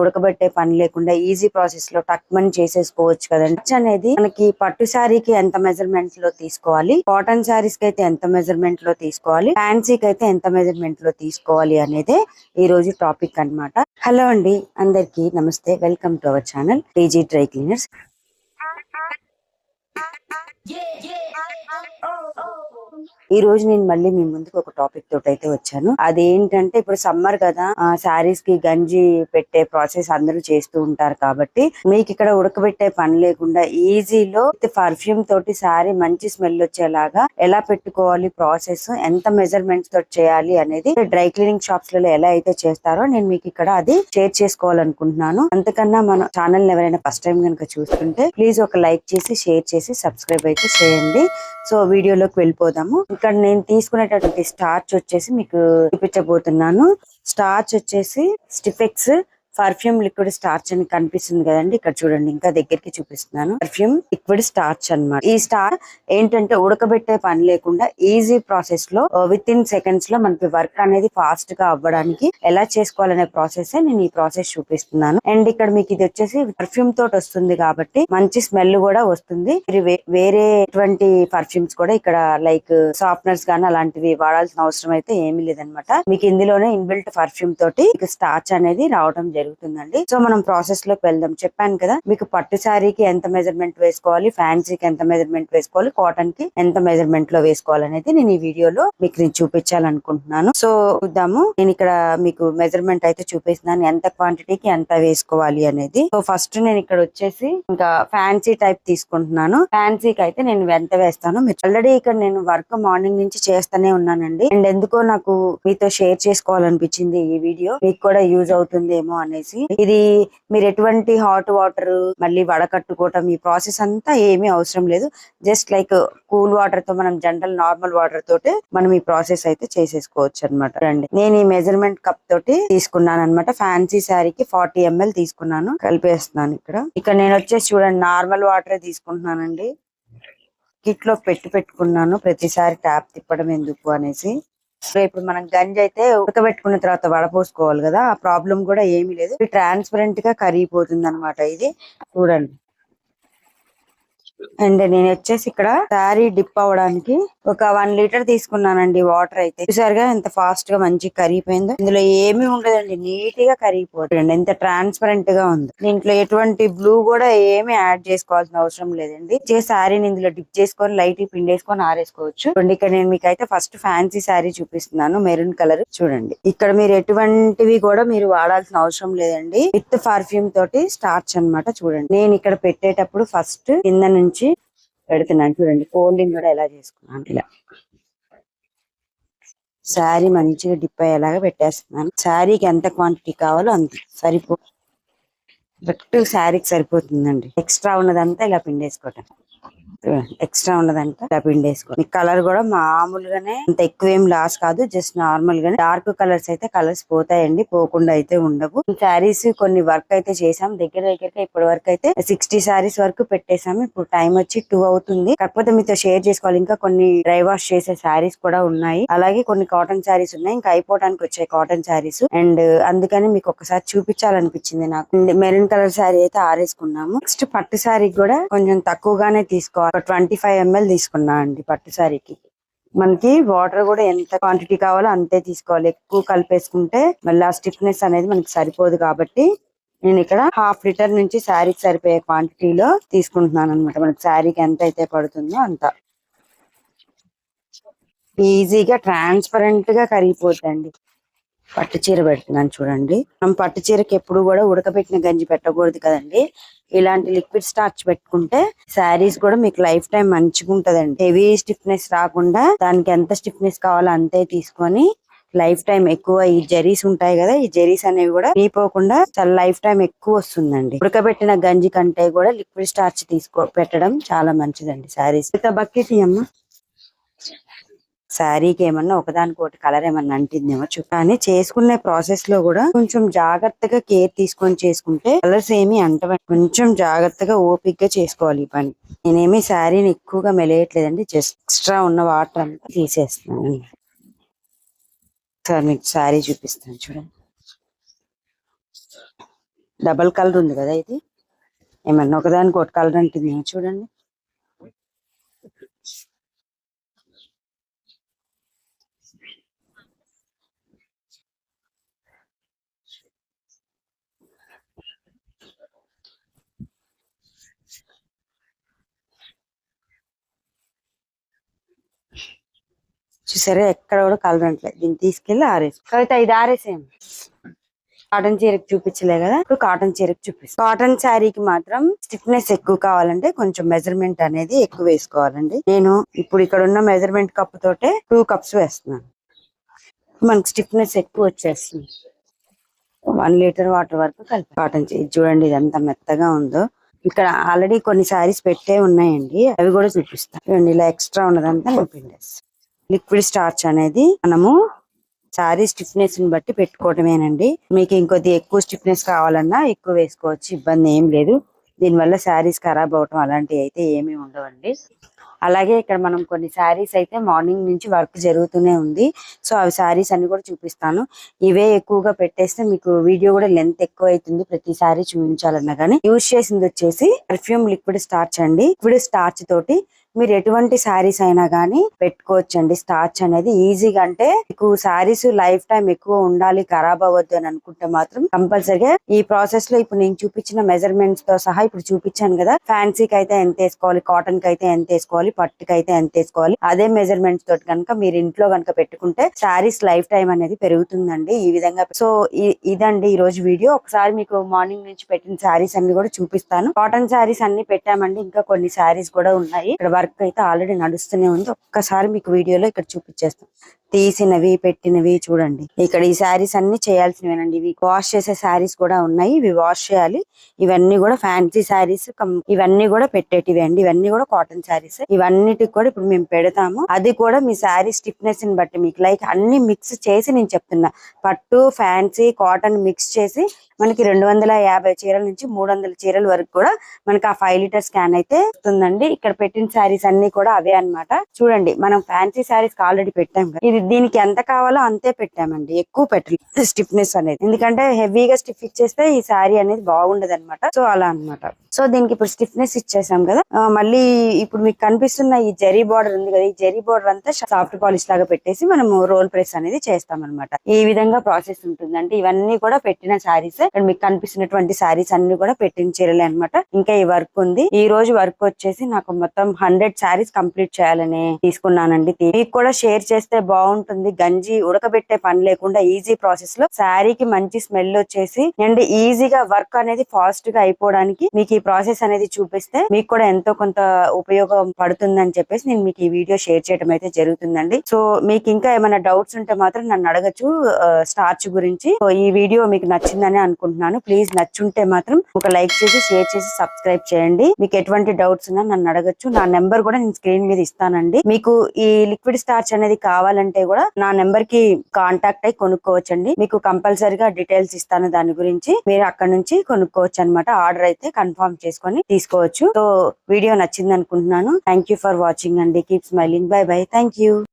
ఉడకబెట్టే పని లేకుండా ఈజీ ప్రాసెస్లో టక్మన్ చేసేసుకోవచ్చు కదండి. Stitch అనేది మనకి పట్టు శారీకి ఎంత మెజర్మెంట్లో తీసుకోవాలి? కాటన్ శారీస్కి అయితే ఎంత మెజర్మెంట్లో తీసుకోవాలి? ఫ్యాన్సీకి అయితే ఎంత మెజర్మెంట్లో తీసుకోవాలి అనేది ఈ రోజు టాపిక్ అన్నమాట. హలో అండి అందరికి నమస్తే. Welcome to our channel TG dry cleaners ఈ రోజు నేను మళ్ళీ మీ ముందుకు ఒక టాపిక్ తోటి అయితే వచ్చాను. అదేంటంటే ఇప్పుడు సమ్మర్ కదా శారీస్కి గంజి పెట్టే ప్రాసెస్ అందరూ చేస్తూ ఉంటారు కాబట్టి మీకు ఇక్కడ ఉడకబెట్టే పని లేకుండా ఈజీలో పర్ఫ్యూమ్ తోటి శారీ మంచి స్మెల్ వచ్చేలాగా ఎలా పెట్టుకోవాలి ప్రాసెస్ ఎంత మెజర్మెంట్స్ తోటి చేయాలి అనేది డ్రై క్లీనింగ్ షాప్స్లలో ఎలా అయితే చేస్తారో నేను మీకు ఇక్కడ అది షేర్ చేసుకోవాలనుకుంటున్నాను. అంతకన్నా మన ఛానల్ ఎవరైనా ఫస్ట్ టైం కనుక చూస్తుంటే ప్లీజ్ ఒక లైక్ చేసి షేర్ చేసి సబ్స్క్రైబ్ అయితే చేయండి. సో వీడియోలోకి వెళ్ళిపోదాము. ఇక్కడ నేను తీసుకునేటటువంటి స్టార్చ్ వచ్చేసి మీకు చూపించబోతున్నాను. స్టార్చ్ వచ్చేసి స్టిఫెక్స్ పర్ఫ్యూమ్ లిక్విడ్ స్టార్చ్ అని కనిపిస్తుంది కదండి. ఇక్కడ చూడండి ఇంకా దగ్గరికి చూపిస్తున్నాను. పర్ఫ్యూమ్ లిక్విడ్ స్టార్చ్ అన్నమాట. ఈ స్టార్ ఏంటంటే ఉడకబెట్టే పని లేకుండా ఈజీ ప్రాసెస్లో విత్ ఇన్ సెకండ్స్లో మనకి వర్క్ అనేది ఫాస్ట్గా అవ్వడానికి ఎలా చేసుకోవాలనే ప్రాసెస్ నేను ఈ ప్రాసెస్ చూపిస్తున్నాను. అండ్ ఇక్కడ మీకు ఇది వచ్చేసి పర్ఫ్యూమ్ తోటి వస్తుంది కాబట్టి మంచి స్మెల్ కూడా వస్తుంది. వే- వేరే ఎటువంటి పర్ఫ్యూమ్స్ కూడా ఇక్కడ లైక్ సాఫ్ట్నర్స్ గానీ అలాంటివి వాడాల్సిన అవసరం అయితే ఏమీ లేదనమాట మీకు ఇందులోనే ఇన్బిల్ట్ పర్ఫ్యూమ్ తోటి స్టార్చ్ అనేది రావడం జరుగుతుందండి. సో మనం ప్రాసెస్లోకి వెళ్దాం. చెప్పాను కదా మీకు పట్టు శారీకి ఎంత మెజర్మెంట్ వేసుకోవాలి ఫ్యాన్సీకి ఎంత మెజర్మెంట్ వేసుకోవాలి కాటన్కి ఎంత మెజర్మెంట్లో వేసుకోవాలి అనేది నేను ఈ వీడియోలో మీకు నేను చూపించాలనుకుంటున్నాను. సో చూద్దాము. నేను ఇక్కడ మీకు మెజర్మెంట్ అయితే చూపిస్తున్నాను. ఎంత క్వాంటిటీకి ఎంత వేసుకోవాలి అనేది. సో ఫస్ట్ నేను ఇక్కడ వచ్చేసి ఇంకా ఫ్యాన్సీ టైప్ తీసుకుంటున్నాను. ఫ్యాన్సీకి అయితే నేను ఎంత వేస్తాను మీరు ఆల్రెడీ ఇక్కడ నేను వర్క్ మార్నింగ్ నుంచి చేస్తూనే ఉన్నానండి. అండ్ ఎందుకో నాకు మీతో షేర్ చేసుకోవాలనిపించింది ఈ వీడియో. మీకు కూడా యూజ్ అవుతుందేమో అనేసి ఇది మీరు ఎటువంటి హాట్ వాటర్ మళ్ళీ వడకట్టుకోవటం ఈ ప్రాసెస్ అంతా ఏమీ అవసరం లేదు. జస్ట్ లైక్ కూల్ వాటర్తో మనం జనరల్ నార్మల్ వాటర్ తోటి మనం ఈ ప్రాసెస్ అయితే చేసేసుకోవచ్చు అనమాట రండి. నేను ఈ మెజర్మెంట్ కప్ తోటి తీసుకున్నాను అనమాట ఫ్యాన్సీ శారీకి ఫార్టీ ఎంఎల్ తీసుకున్నాను. కలిపేస్తున్నాను ఇక్కడ. ఇక్కడ నేను వచ్చేసి చూడండి నార్మల్ వాటర్ తీసుకుంటున్నానండి. కిట్లో పెట్టి పెట్టుకున్నాను. ప్రతిసారి ట్యాప్ తిప్పడం ఎందుకు అనేసి. ఇప్పుడు మనం గంజి అయితే ఉడకబెట్టుకున్న తర్వాత వడపోసుకోవాలి కదా ఆ ప్రాబ్లం కూడా ఏమీ లేదు. ట్రాన్స్పరెంట్గా కరిగిపోతుంది అనమాట ఇది. చూడండి. అండ్ నేను వచ్చేసి ఇక్కడ శారీ డిప్ అవ్వడానికి ఒక వన్ లీటర్ తీసుకున్నానండి వాటర్ అయితే. చూసారుగా ఎంత ఫాస్ట్గా మంచి కరిగిపోయిందో. ఇందులో ఏమీ ఉండదండి నీట్గా కరిగిపోతుంది. ఎంత ట్రాన్స్పరెంట్గా ఉంది. దీంట్లో ఎటువంటి బ్లూ కూడా ఏమీ యాడ్ చేసుకోవాల్సిన అవసరం లేదండి. చే శారీని ఇందులో డిప్ చేసుకొని లైట్ పిండేసుకొని ఆరేసుకోవచ్చు. చూడండి ఇక్కడ నేను మీకు అయితే ఫస్ట్ ఫ్యాన్సీ శారీ చూపిస్తున్నాను మెరూన్ కలర్ చూడండి. ఇక్కడ మీరు ఎటువంటివి కూడా మీరు వాడాల్సిన అవసరం లేదండి. విత్ పర్ఫ్యూమ్ తోటి స్టార్చ్ అన్నమాట చూడండి. నేను ఇక్కడ పెట్టేటప్పుడు ఫస్ట్ కింద నుంచి పెడుతున్నాను చూడండి. ఫోల్డింగ్ కూడా ఎలా చేసుకున్నాను. ఇలా. శారీ మంచిగా డిప్ అయ్యేలాగా పెట్టేస్తున్నాను. శారీకి ఎంత క్వాంటిటీ కావాలో అంత సరిపో కరెక్ట్ శారీకి సరిపోతుందండి. ఎక్స్ట్రా ఉన్నదంతా ఇలా పిండేసుకోవటం. ఎక్స్ట్రా ఉండదంట పిండి పిండేసుకో కలర్ కూడా మామూలుగానే అంత ఎక్కువ ఏం లాస్ కాదు. జస్ట్ నార్మల్ గానే డార్క్ కలర్స్ అయితే కలర్స్ పోతాయండి. పోకుండా అయితే ఉండవు. శారీస్ కొన్ని వర్క్ అయితే చేసాం దగ్గర దగ్గరగా ఇప్పటి వరకు అయితే సిక్స్టీ శారీస్ వరకు పెట్టేసాము ఇప్పుడు టైం వచ్చి టూ అవుతుంది. కాకపోతే మీతో షేర్ చేసుకోవాలి. ఇంకా కొన్ని డ్రై వాష్ చేసే శారీస్ కూడా ఉన్నాయి. అలాగే కొన్ని కాటన్ శారీస్ ఉన్నాయి. ఇంకా అయిపోవడానికి వచ్చాయి కాటన్ శారీస్. అండ్ అందుకని మీకు ఒకసారి చూపించాలనిపించింది నాకు. మెరూన్ కలర్ శారీ అయితే ఆరేసుకున్నాము. నెక్స్ట్ పట్టు శారీ కూడా కొంచెం తక్కువగానే తీసుకోవాలి. ట్వంటీ ఫైవ్ ఎంఎల్ తీసుకున్నా అండి పట్టు సారీకి. మనకి వాటర్ కూడా ఎంత క్వాంటిటీ కావాలో అంతే తీసుకోవాలి. ఎక్కువ కలిపేసుకుంటే మళ్ళీ ఆ స్టిఫ్నెస్ అనేది మనకి సరిపోదు కాబట్టి నేను ఇక్కడ హాఫ్ లీటర్ నుంచి శారీకి సరిపోయే క్వాంటిటీలో తీసుకుంటున్నాను అనమాట మనకి శారీకి ఎంత అయితే పడుతుందో అంత. ఈజీగా ట్రాన్స్పరెంట్గా కరిగిపోద్దండి. పట్టు చీర పెడుతున్నాను చూడండి. మనం పట్టు చీరకి ఎప్పుడు కూడా ఉడకబెట్టిన గంజి పెట్టకూడదు కదండి. ఇలాంటి లిక్విడ్ స్టార్చ్ పెట్టుకుంటే శారీస్ కూడా మీకు లైఫ్ టైం మంచిగా ఉంటదండి. హెవీ స్టిఫ్నెస్ రాకుండా దానికి ఎంత స్టిఫ్నెస్ కావాలో అంతే తీసుకొని లైఫ్ టైం ఎక్కువ ఈ జెరీస్ ఉంటాయి కదా ఈ జెరీస్ అనేవి కూడా తీపోకుండా చాలా లైఫ్ టైం ఎక్కువ వస్తుందండి. ఉడకబెట్టిన గంజి కంటే కూడా లిక్విడ్ స్టార్చ్ తీసుకో పెట్టడం చాలా మంచిదండి శారీస్. బకెట్ అమ్మ. శారీకి ఏమన్నా ఒకదానికొకటి కలర్ ఏమన్నా అంటిందేమో చూ కానీ చేసుకునే ప్రాసెస్లో కూడా కొంచెం జాగ్రత్తగా కేర్ తీసుకొని చేసుకుంటే కలర్స్ ఏమి అంట కొంచెం జాగ్రత్తగా ఓపిక్గా చేసుకోవాలి ఈ పని. నేనేమి శారీని ఎక్కువగా మెలేయట్లేదండి జస్ట్ ఎక్స్ట్రా ఉన్న వాటర్ అంతా తీసేస్తున్నాను. సార్ మీకు శారీ చూపిస్తాను చూడండి. డబల్ కలర్ ఉంది కదా ఇది? ఏమన్నా ఒకదానికి ఒకటి కలర్ అంటుందేమో చూడండి. చూసారా ఎక్కడ కూడా కలర్ దీన్ని తీసుకెళ్ళి ఆరేసి కవిత ఇది ఆరేసేయం కాటన్ చీరకు చూపించలే కదా? ఇప్పుడు కాటన్ చీరకు చూపిస్తాం. కాటన్ శారీకి మాత్రం స్టిఫ్నెస్ ఎక్కువ కావాలంటే కొంచెం మెజర్మెంట్ అనేది ఎక్కువ వేసుకోవాలండి. నేను ఇప్పుడు ఇక్కడ ఉన్న మెజర్మెంట్ కప్ తోటే టూ కప్స్ వేస్తున్నాను. మనకు స్టిఫ్నెస్ ఎక్కువ వచ్చేస్తుంది. వన్ లీటర్ వాటర్ వరకు కలిపి కాటన్ చీర ఇది చూడండి ఇది ఎంత మెత్తగా ఉందో. ఇక్కడ ఆల్రెడీ కొన్ని శారీస్ పెట్టే ఉన్నాయండి. అవి కూడా చూపిస్తాను చూడండి ఇలా ఎక్స్ట్రా ఉన్నదంతా నేను పిండేస్తాను లిక్విడ్ స్టార్చ్ అనేది మనము సారీ స్టిఫ్నెస్ని బట్టి పెట్టుకోవటమేనండి మీకు ఇంకొద్ది ఎక్కువ స్టిఫ్నెస్ కావాలన్నా ఎక్కువ వేసుకోవచ్చు ఇబ్బంది ఏం లేదు. దీనివల్ల శారీస్ ఖరాబ్ అవటం అలాంటివి అయితే ఏమీ ఉండవండి. అలాగే ఇక్కడ మనం కొన్ని శారీస్ అయితే మార్నింగ్ నుంచి వర్క్ జరుగుతూనే ఉంది. సో అవి శారీస్ అన్ని కూడా చూపిస్తాను. ఇవే ఎక్కువగా పెట్టేస్తే మీకు వీడియో కూడా లెంత్ ఎక్కువ అవుతుంది ప్రతి సారీ చూపించాలన్నా కానీ యూజ్ చేసింది వచ్చేసి పర్ఫ్యూమ్ లిక్విడ్ స్టార్చ్ అండి. లిక్విడ్ స్టార్చ్ తోటి మీరు ఎటువంటి శారీస్ అయినా కానీ పెట్టుకోవచ్చండి. స్టార్చ్ అనేది ఈజీగా అంటే మీకు శారీస్ లైఫ్ టైం ఎక్కువ ఉండాలి ఖరాబ్ అవ్వద్దు అని అనుకుంటే మాత్రం కంపల్సరిగా ఈ ప్రాసెస్లో ఇప్పుడు నేను చూపించిన మెజర్మెంట్స్తో సహా ఇప్పుడు చూపించాను కదా ఫ్యాన్సీకి అయితే ఎంత వేసుకోవాలి కాటన్కి అయితే ఎంత వేసుకోవాలి పట్టుకి అయితే ఎంత వేసుకోవాలి అదే మెజర్మెంట్స్ తోటి కనుక మీరు ఇంట్లో కనుక పెట్టుకుంటే శారీస్ లైఫ్ టైం అనేది పెరుగుతుందండి ఈ విధంగా. సో ఇదండి ఈ రోజు వీడియో. ఒకసారి మీకు మార్నింగ్ నుంచి పెట్టిన శారీస్ అన్ని కూడా చూపిస్తాను. కాటన్ శారీస్ అన్ని పెట్టామండి ఇంకా కొన్ని శారీస్ కూడా ఉన్నాయి. ఇక్కడ వర్క్ అయితే ఆల్రెడీ నడుస్తూనే ఉంది. ఒక్కసారి మీకు వీడియోలో ఇక్కడ చూపించేస్తాం. తీసినవి పెట్టినవి చూడండి. ఇక్కడ ఈ శారీస్ అన్ని చేయాల్సినవేనండి. ఇవి వాష్ చేసే శారీస్ కూడా ఉన్నాయి. ఇవి వాష్ చేయాలి. ఇవన్నీ కూడా ఫ్యాన్సీ శారీస్ ఇవన్నీ కూడా పెట్టేటివి అండి. ఇవన్నీ కూడా కాటన్ శారీస్. ఇవన్నిటికి కూడా ఇప్పుడు మేము పెడతాము. అది కూడా మీ శారీ స్టిఫ్నెస్ని బట్టి మీకు. లైక్ అన్ని మిక్స్ చేసి నేను చెప్తున్నా. పట్టు ఫ్యాన్సీ కాటన్ మిక్స్ చేసి మనకి రెండు వందల యాభై చీరల నుంచి మూడు వందల చీరల వరకు కూడా మనకి ఆ ఫైవ్ లీటర్ స్కాన్ అయితే వస్తుందండి. ఇక్కడ పెట్టిన శారీస్ అన్ని కూడా అవే అన్నమాట. చూడండి మనం ఫ్యాన్సీ శారీస్ ఆల్రెడీ పెట్టాం కదా. ఇది దీనికి ఎంత కావాలో అంతే పెట్టామండి. ఎక్కువ పెట్టలేదు స్టిఫ్నెస్ అనేది. ఎందుకంటే హెవీగా స్టిఫ్ ఇచ్చేస్తే ఈ శారీ అనేది బాగుండదు అనమాట సో అలా అన్నమాట. సో దీనికి ఇప్పుడు స్టిఫ్నెస్ ఇచ్చేసాం కదా. మళ్ళీ ఇప్పుడు మీకు కనిపిస్తున్న ఈ జరీ బార్డర్ ఉంది కదా. ఈ జరీ బార్డర్ అంతా సాఫ్ట్ పాలిష్ లాగా పెట్టేసి మనము రోల్ ప్రెస్ అనేది చేస్తాం అనమాట ఈ విధంగా ప్రాసెస్ ఉంటుంది అంటే ఇవన్నీ కూడా పెట్టిన శారీస్ ఇక్కడ మీకు కనిపిస్తున్నటువంటి శారీస్ అన్ని కూడా పెట్టిన చీరలే అనమాట ఇంకా ఈ వర్క్ ఉంది. ఈ రోజు వర్క్ వచ్చేసి నాకు మొత్తం హండ్రెడ్ శారీస్ కంప్లీట్ చేయాలని తీసుకున్నానండి. మీకు కూడా షేర్ చేస్తే బాగుంటుంది. గంజి ఉడకబెట్టే పని లేకుండా ఈజీ ప్రాసెస్లో శారీకి మంచి స్మెల్ వచ్చేసి అండ్ ఈజీగా వర్క్ అనేది ఫాస్ట్గా అయిపోవడానికి మీకు ఈ ప్రాసెస్ అనేది చూపిస్తే మీకు కూడా ఎంతో కొంత ఉపయోగం పడుతుందని చెప్పేసి నేను మీకు ఈ వీడియో షేర్ చేయడం అయితే జరుగుతుందండి. సో మీకు ఇంకా ఏమైనా డౌట్స్ ఉంటే మాత్రం నన్ను అడగచ్చు. స్టార్చ్ గురించి. ఈ వీడియో మీకు నచ్చిందని అనుకుంటున్నాను. ప్లీజ్ నచ్చుంటే మాత్రం ఒక లైక్ చేసి షేర్ చేసి సబ్స్క్రైబ్ చేయండి. మీకు ఎటువంటి డౌట్స్ ఉన్నా నన్ను అడగచ్చు. నా నెంబర్ కూడా నేను స్క్రీన్ మీద ఇస్తానండి. మీకు ఈ లిక్విడ్ స్టార్చ్ అనేది కావాలంటే కూడా నా నెంబర్కి కాంటాక్ట్ అయి కొనుక్కోవచ్చండి. మీకు కంపల్సరీగా డీటెయిల్స్ ఇస్తాను దాని గురించి. మీరు అక్కడ నుంచి కొనుక్కోవచ్చు అనమాట ఆర్డర్ అయితే కన్ఫర్మ్ చేసుకొని తీసుకోవచ్చు. సో వీడియో నచ్చింది అనుకుంటున్నాను. థ్యాంక్ యూ ఫర్ వాచింగ్ అండి. Keep smiling bye bye thank you